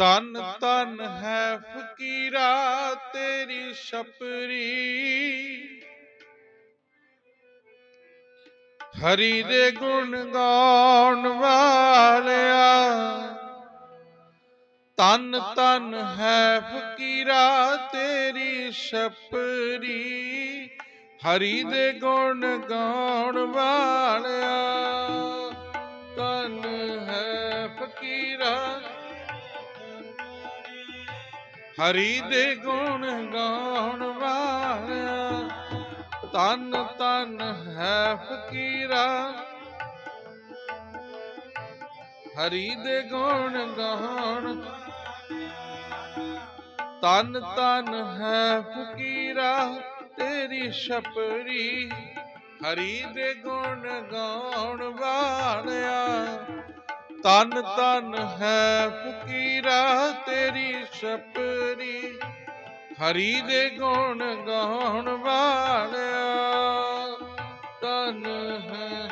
ਤਨ ਤਨ ਹੈ ਫਕੀਰਾ ਤੇਰੀ ਛਪਰੀ। ਹਰੀ ਦੇ ਗੁਣ ਗਾਉਣ ਵਾਲਿਆ। ਤਨ ਤਨ ਹੈ ਫਕੀਰਾ ਤੇਰੀ ਛਪਰੀ। ਹਰੀ ਦੇ ਗੁਣ ਗਾਉਣ ਵਾਲਿਆ। ਹਰੀ ਦੇ ਗੁਣ ਗਾਉਣ ਵਾਲਿਆ ਤਨ ਤਨ ਹੈ ਫਕੀਰਾ। ਹਰੀ ਦੇ ਗੁਣ ਗਾਉਣ ਤਨ ਤਨ ਹੈ ਫਕੀਰਾ, ਤੇਰੀ ਛਪਰੀ। ਹਰੀ ਦੇ ਗੁਣ ਗਾਉਣ ਵਾਲਿਆ ਤਨ ਤਨ ਹੈ ਫਕੀਰਾ, ਤੇਰੀ ਛਪਰੀ ਹਰੀ ਦੇ ਗੁਣ ਗਾਉਣ ਵਾਲਿਆ ਤਨ ਹੈ।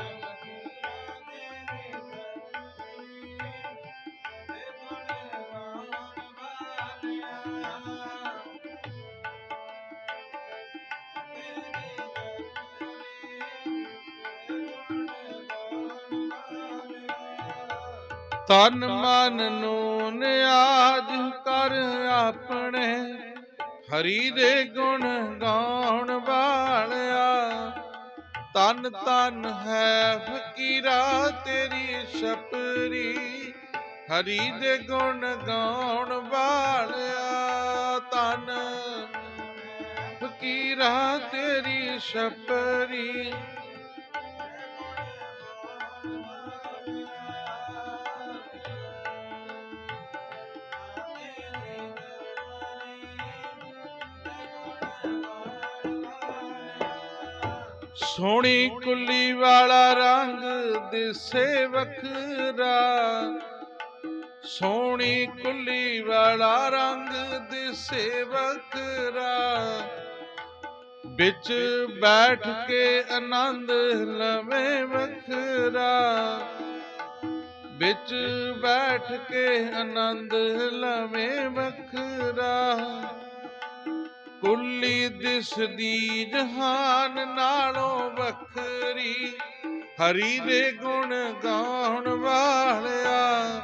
ਤਨ ਮਨ ਨੂੰ ਨਿਆਜ ਕਰ ਆਪਣੇ। ਹਰੀ ਦੇ ਗੁਣ ਗਾਉਣ ਵਾਲਿਆ। ਤਨ ਤਨ ਹੈ ਫਕੀਰਾ ਤੇਰੀ ਛਪਰੀ। ਹਰੀ ਦੇ ਗੁਣ ਗਾਉਣ ਵਾਲਿਆ। ਤਨ ਫਕੀਰਾ ਤੇਰੀ ਛਪਰੀ। ਸੋਹਣੀ ਕੁੱਲੀ ਵਾਲਾ ਰੰਗ ਦਿਸੇ ਵਖਰਾ ਸੋਹਣੀ ਕੁੱਲੀ ਵਾਲਾ ਰੰਗ ਦਿਸੇ ਵਖਰਾ ਵਿੱਚ ਬੈਠ ਕੇ ਆਨੰਦ ਲਵੇਂ ਵਖਰਾ। ਵਿੱਚ ਬੈਠ ਕੇ ਆਨੰਦ ਲਵੇਂ ਵਖਰਾ। ਕੁੱਲੀ ਦਿਸਦੀ ਜਹਾਨ ਨਾਲੋਂ ਵੱਖਰੀ, ਹਰੀ ਦੇ ਗੁਣ ਗਾਉਣ ਵਾਲਿਆ।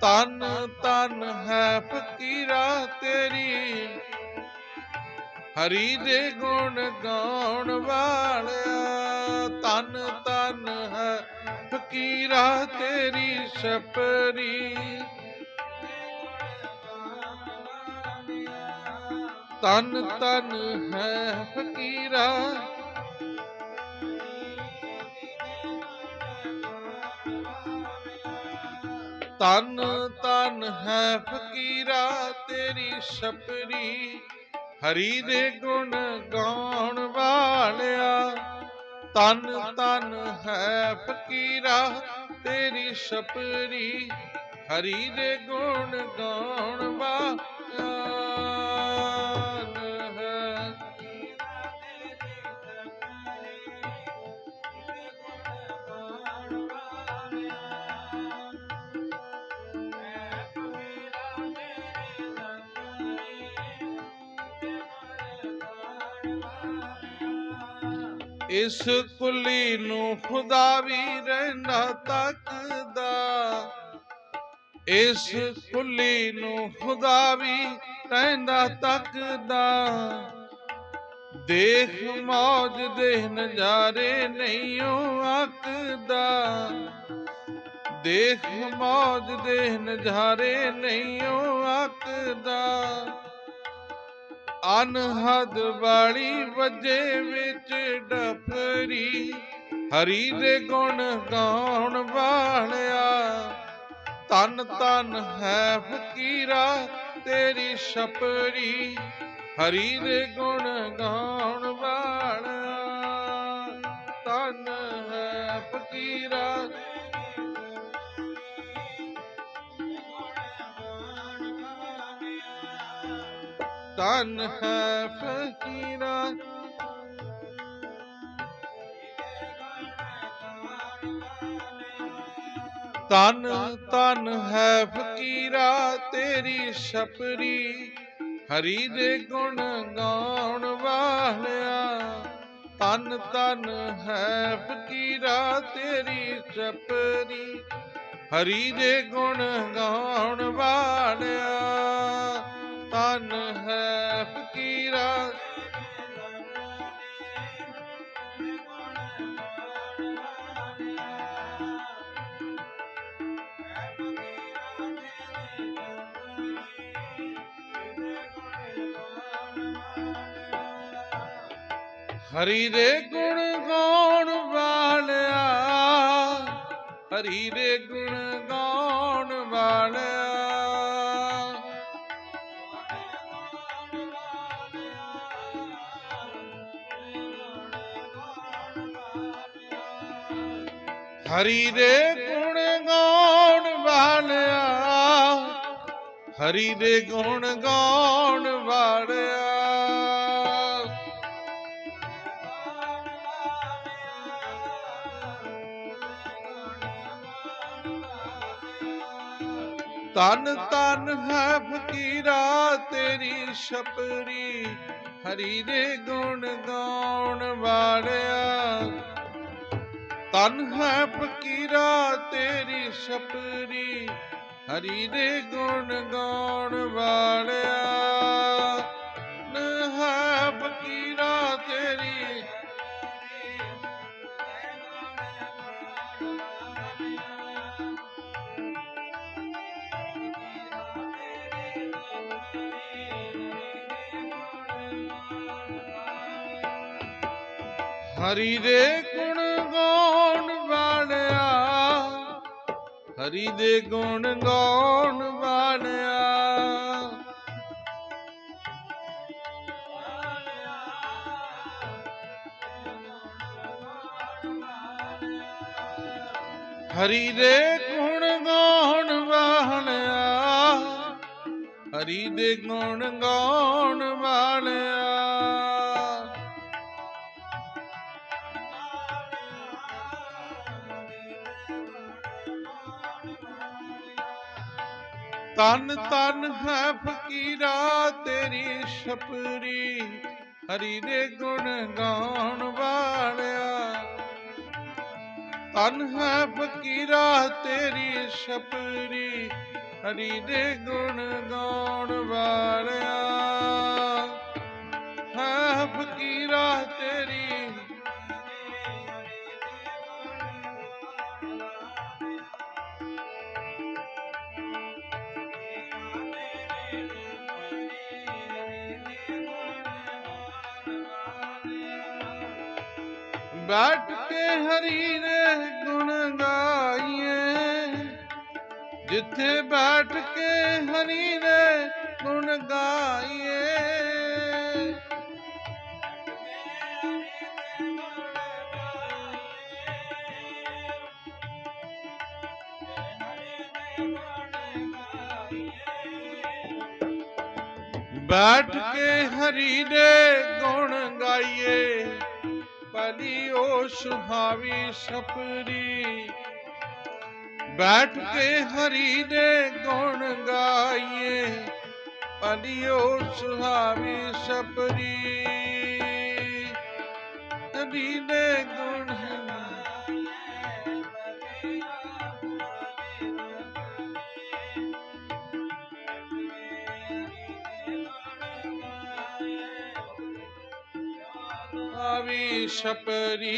ਤਨ ਤਨ ਹੈ ਫਕੀਰਾ ਤੇਰੀ। ਹਰੀ ਦੇ ਗੁਣ ਗਾਉਣ ਵਾਲਿਆ। ਤਨ ਤਨ ਹੈ ਫਕੀਰਾ ਤੇਰੀ ਸਪਰੀ ਤਨ ਤਨ ਹੈ ਫਕੀਰਾ ਤਨ ਤਨ ਹੈ ਫਕੀਰਾ, ਤੇਰੀ ਛਪਰੀ ਹਰੀ ਦੇ ਗੁਣ ਗਾਉਣ ਵਾਲਿਆ। ਤਨ ਤਨ ਹੈ ਫਕੀਰਾ, ਤੇਰੀ ਛਪਰੀ ਹਰੀ ਦੇ ਗੁਣ ਗਾਉਣ ਵਾਲਿਆ। ਇਸ ਕੁਲੀ ਨੂੰ ਖੁਦਾ ਵੀ ਰਹਿੰਦਾ ਤੱਕਦਾ। ਇਸ ਕੁਲੀ ਨੂੰ ਖੁਦਾ ਵੀ ਰਹਿੰਦਾ ਤੱਕਦਾ। ਦੇਖ ਮੌਜ ਦੇ ਨਜ਼ਾਰੇ ਨਹੀਂ ਉਹ ਆਕਦਾ ਦੇਖ ਮੌਜ ਦੇ ਨਜ਼ਾਰੇ ਨਹੀਂ ਉਹ ਆਕਦਾ ਅਨਹਦ ਵਾਲੀ ਵਜੇ ਵਿੱਚ ਡਫਰੀ ਹਰੀ ਦੇ ਗੁਣ ਗਾਉਣ ਵਾਲਿਆ। ਤਨ ਤਨ ਹੈ ਫਕੀਰਾ ਤੇਰੀ ਛਪਰੀ, ਹਰੀ ਦੇ ਗੁਣ ਤਨ ਹੈ ਫਕੀਰਾ। ਤਨ ਤਨ ਹੈ ਫਕੀਰਾ ਤੇਰੀ ਛਪਰੀ, ਹਰੀ ਦੇ ਗੁਣ ਗਾਉਣ ਵਾਲਿਆ। ਤਨ ਤਨ ਹੈ ਫਕੀਰਾ ਤੇਰੀ ਛਪਰੀ, ਹਰੀ ਦੇ ਗੁਣ ਗਾਉਣ ਵਾਲਿਆ। ਤਨ ਹੈ ਫਕੀਰਾ। ਹਰੀ ਦੇ ਗੁਣ ਗਾਉਣ ਵਾਲਿਆ ਹਰੀ ਦੇ ਗੁਣ ਗਾਉਣ ਵਾਲਿਆ। ਹਰੀ ਦੇ ਗੁਣ ਗਾਉਣ ਵਾਲਿਆ। ਹਰੀ ਦੇ ਗੁਣ ਗਾਉਣ ਵਾਲਿਆ। ਤਨ ਤਨ ਹੈ ਫਕੀਰਾ, ਤੇਰੀ ਛਪਰੀ। ਹਰੀ ਦੇ ਗੁਣ ਗਾਉਣ ਵਾਲਿਆ। ਤਨ ਹੈ ਫਕੀਰਾ ਤੇਰੀ ਛਪਰੀ ਹਰੀ ਦੇ ਗੁਣ ਗਾਉਣ ਵਾਲਿਆ। ਹਰੀ ਦੇ ਗੁਣ ਗਾਉਣ ਵਾਲਿਆ, ਹਰੀ ਦੇ ਗੁਣ ਗਾਉਣ ਵਾਲਿਆ। ਹਰੀ ਦੇ ਗੁਣ ਗਾਉਣ ਵਾਲਿਆ, ਹਰੀ ਦੇ ਗੁਣ ਗਾਉਣ ਵਾਲਿਆ। ਤਨ ਤਨ ਹੈ ਫਕੀਰਾ ਤੇਰੀ ਛਪਰੀ, ਹਰੀ ਦੇ ਗੁਣ ਗਾਉਣ ਵਾਲਿਆ। ਤਨ ਹੈ ਫਕੀਰਾ ਤੇਰੀ ਛਪਰੀ, ਹਰੀ ਦੇ ਗੁਣ ਬੈਠ ਕੇ ਹਰੀ ਨੇ ਗੁਣ ਗਾਈਏ। ਜਿੱਥੇ ਬੈਠ ਕੇ ਹਰੀ ਨੇ ਗੁਣ ਗਾਈਏ। ਬੈਠ ਕੇ ਹਰੀ ਦੇ ਗੁਣ ਗਾਈਏ। ਭਲੀ ਉਹ ਸੁਹਾਵੀ ਸਪਰੀ ਬੈਠ ਕੇ ਹਰੀ ਦੇ ਗੁਣ ਗਾਈਏ ਭਲੀ ਉਹ ਸੁਹਾਵੀ ਸਪਰੀ ਹਰੀ ਦੇ ਗੁਣ ਆਵੀ ਛਪਰੀ